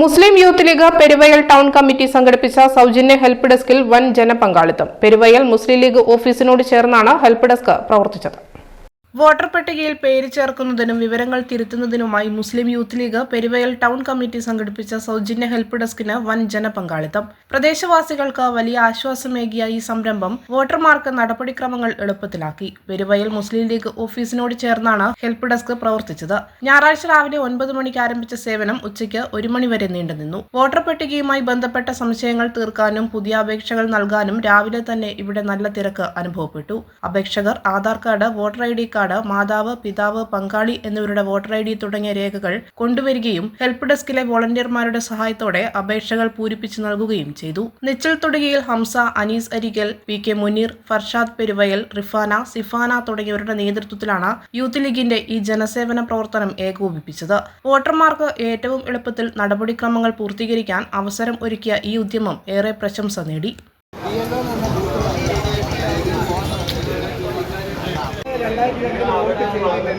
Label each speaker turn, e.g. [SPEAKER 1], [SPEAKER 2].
[SPEAKER 1] Muslim Youth League Peruvayal town committee സംഘടിപ്പിച്ച സൗജന്യ help ഡെസ്കിൽ വൻ ജനപങ്കാളിത്തം. പെരുവയൽ മുസ്ലിം ലീഗ് ഓഫീസിനോട് ചേർന്നാണ് ഹെൽപ്പ് ഡെസ്ക് പ്രവർത്തിച്ചത്. വോട്ടർ പട്ടികയിൽ പേര് ചേർക്കുന്നതിനും വിവരങ്ങൾ തിരുത്തുന്നതിനുമായി Muslim Youth League Peruvayal town committee സംഘടിപ്പിച്ച സൗജന്യ ഹെൽപ്പ് ഡെസ്കിന് വൻ ജനപങ്കാളിത്തം. പ്രദേശവാസികൾക്ക് വലിയ ആശ്വാസമേകിയ ഈ സംരംഭം വോട്ടർമാർക്ക് നടപടിക്രമങ്ങൾ എളുപ്പത്തിലാക്കി. പെരുവയൽ മുസ്ലിം ലീഗ് ഓഫീസിനോട് ചേർന്നാണ് ഹെൽപ്പ് ഡെസ്ക് പ്രവർത്തിച്ചത്. ഞായറാഴ്ച രാവിലെ ഒൻപത് മണിക്ക് ആരംഭിച്ച സേവനം ഉച്ചയ്ക്ക് ഒരു മണിവരെ നീണ്ടുനിന്നു വോട്ടർ പട്ടികയുമായി ബന്ധപ്പെട്ട സംശയങ്ങൾ തീർക്കാനും പുതിയ അപേക്ഷകൾ നൽകാനും രാവിലെ തന്നെ ഇവിടെ നല്ല തിരക്ക് അനുഭവപ്പെട്ടു. അപേക്ഷകർ Aadhaar card voter I D card മാതാവ് പിതാവ് പങ്കാളി എന്നിവരുടെ വോട്ടർ ഐ ഡി തുടങ്ങിയ രേഖകൾ കൊണ്ടുവരികയും ഹെൽപ്പ് ഡെസ്കിലെ വോളണ്ടിയർമാരുടെ സഹായത്തോടെ അപേക്ഷകൾ പൂരിപ്പിച്ചു നൽകുകയും ചെയ്തു. നിച്ചൽ തൊടുകയിൽ ഹംസ അനീസ് അരികൽ പി കെ മുനീർ ഫർഷാദ് പെരുവയൽ റിഫാന സിഫാന തുടങ്ങിയവരുടെ നേതൃത്വത്തിലാണ് യൂത്ത് ലീഗിന്റെ ഈ ജനസേവന പ്രവർത്തനം ഏകോപിപ്പിച്ചത്. വോട്ടർമാർക്ക് ഏറ്റവും എളുപ്പത്തിൽ നടപടിക്രമങ്ങൾ പൂർത്തീകരിക്കാൻ അവസരം ഒരുക്കിയ ഈ ഉദ്യമം ഏറെ പ്രശംസ നേടി.
[SPEAKER 2] രണ്ടായിരത്തി രണ്ടിൽ വോട്ട് ചെയ്തതിന്